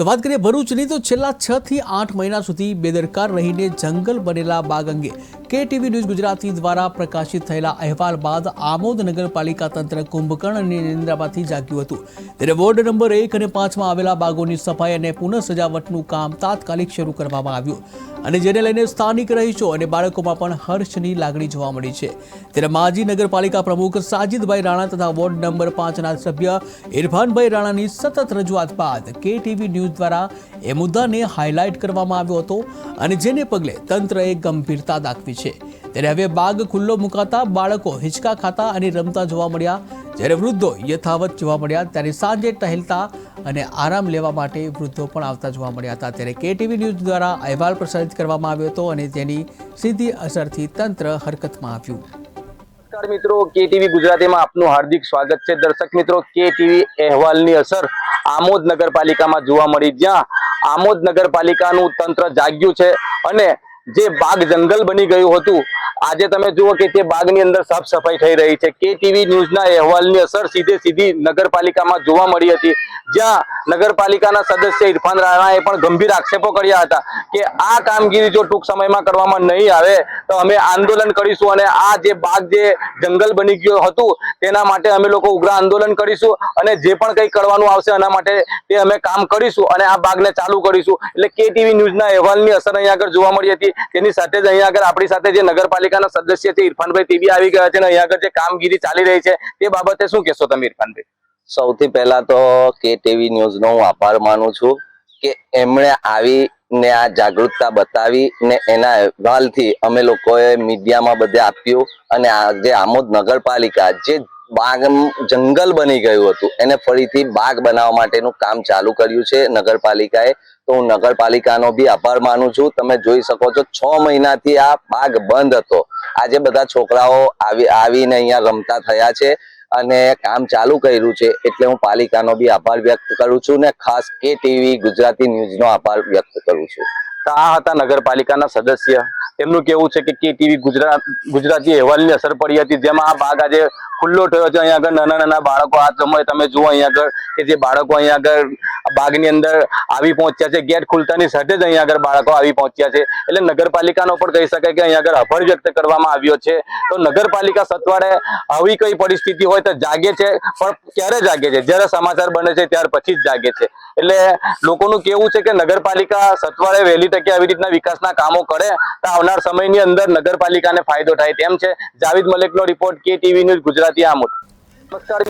તો વાત કરીએ ભરૂચની, તો છેલ્લા છ થી આઠ મહિના સુધી બેદરકાર રહીને જંગલ બનેલા બાગ અંગે કે ટીવી ન્યૂઝ ગુજરાતી દ્વારા પ્રકાશિત થયેલા અહેવાલ બાદ આમોદ નગરપાલિકા તંત્ર કુંભકર્ણ અને નિંદ્રામાંથી જાગ્યું હતું. ત્યારે વોર્ડ નંબર એક અને પાંચમાં આવેલા બાગોની સફાઈ અને પુનઃ સજાવટનું કામ તાત્કાલિક શરૂ કરવામાં આવ્યું. અને જેને લઈને સ્થાનિક રહીશો અને બાળકોમાં પણ હર્ષની લાગણી જોવા મળી છે. ત્યારે માજી નગરપાલિકા પ્રમુખ સાજિદભાઈ રાણા તથા વોર્ડ નંબર પાંચના સભ્ય ઇરફાનભાઈ રાણાની સતત રજૂઆત બાદ કે ટીવી ન્યૂઝ દ્વારા એ મુદ્દાને હાઇલાઇટ કરવામાં આવ્યો હતો અને જેને પગલે તંત્રએ ગંભીરતા દાખવી છે. ત્યારે હવે બાગ ખુલ્લો મુકાતા બાળકો હિંચકા ખાતા અને રમતા જોવા મળ્યા. જ્યારે વૃદ્ધો યથાવત જોવા મળ્યા, ત્યારે સાંજે ટહેલતા અને આરામ લેવા માટે વૃદ્ધો પણ આવતા જોવા મળ્યા હતા. ત્યારે કેટીવી ન્યૂઝ દ્વારા અહેવાલ પ્રસારિત કરવામાં આવ્યો હતો અને તેની સીધી અસરથી તંત્ર હરકતમાં આવ્યું. નમસ્કાર મિત્રો કે ટીવી ગુજરાતીમાં આપનું હાર્દિક સ્વાગત છે. દર્શક મિત્રો કે ટીવી અહેવાલની અસર આમોદ નગરપાલિકામાં જોવા મળી. જ્યાં આમોદ નગરપાલિકાનું તંત્ર જાગ્યું છે અને જે બાગ જંગલ બની ગયું હતું આજે તમે જુઓ કે તે બાગની અંદર સાફ સફાઈ થઈ રહી છે. કે ટીવી ન્યૂઝના અહેવાલની અસર સીધે સીધી નગરપાલિકામાં જોવા મળી હતી. જ્યાં નગરપાલિકાના સદસ્ય ઇરફાન રાણાએ પણ ગંભીર આક્ષેપો કર્યા હતા કે આ કામગીરી જો ટૂંક સમયમાં કરવામાં નહીં આવે તો અમે આંદોલન કરીશું અને આ જે બાગ જે જંગલ બની ગયું હતું તેના માટે અમે લોકો ઉગ્ર આંદોલન કરીશું અને જે પણ કંઈ કરવાનું આવશે એના માટે તે અમે કામ કરીશું અને આ બાગને ચાલુ કરીશું. એટલે કે ટીવી ન્યૂઝના અહેવાલની અસર અહીંયા આગળ જોવા મળી હતી. તેની સાથે જ અહીંયા આગળ આપણી સાથે જે નગરપાલિકાના સદસ્ય છે ઇરફાનભાઈ તે આવી ગયા છે અને અહીંયા આગળ જે કામગીરી ચાલી રહી છે, તે બાબતે શું કહેશો તમે ઇરફાનભાઈ? સૌથી પહેલા તો કે ટીવી ન્યૂઝ નો હું આભાર માનું છું કે એમણે આવીને આ જાગૃતતા બતાવી ને એના અહેવાલથી અમે લોકોએ મીડિયામાં બધે આપ્યું અને આજે આમોદ નગરપાલિકા જે બાગ જંગલ બની ગયું હતું. એને ફરીથી બાગ બનાવવા માટેનું કામ ચાલુ કર્યું છે નગરપાલિકાએ. તો હું નગરપાલિકાનો બી આભાર માનું છું. તમે જોઈ શકો છો છ મહિનાથી આ બાગ બંધ હતો. આજે બધા છોકરાઓ આવી, આવીને અહીંયા રમતા થયા છે અને કામ ચાલુ કર્યું છે એટલે હું પાલિકાનો બી આભાર વ્યક્ત કરું છું ને ખાસ કે ટીવી ગુજરાતી ન્યૂઝનો આભાર વ્યક્ત કરું છું. તો આ હતા નગરપાલિકાના સદસ્ય. તેમનું કેવું છે કે કે ટીવી ગુજરાત, ગુજરાતી અહેવાલની અસર પડી હતી, જેમાં આ ભાગ આજે ખુલ્લો થયો છે. અહીંયા આગળ નાના નાના બાળકો આ સમય તમે જુઓ અહીંયા આગળ કે જે બાળકો અહીંયા આગળ બાગની અંદર આવી પહોંચ્યા છે. ગેટ ખુલતાની સાથે જ અહીંયા આગળ બાળકો આવી પહોંચ્યા છે. એટલે નગરપાલિકાનો પણ કહી શકાય કે અહીંયા આગળ અભળ વ્યક્ત કરવામાં આવ્યો છે. તો નગરપાલિકા સત્વારે આવી કઈ પરિસ્થિતિ હોય તો જાગે છે, પણ ક્યારે જાગે છે? જ્યારે સમાચાર બને છે, ત્યાર પછી જ જાગે છે. એટલે લોકોનું કેવું છે કે નગરપાલિકા સત્વારે વહેલી તકે આવી રીતના વિકાસના કામો કરે, તો આવનાર સમયની અંદર નગરપાલિકાને ફાયદો થાય. તેમ છે, જાવેદ મલિકનો રિપોર્ટ કે ટીવી ન્યૂઝ ગુજરાતી આમોદ. નમસ્કાર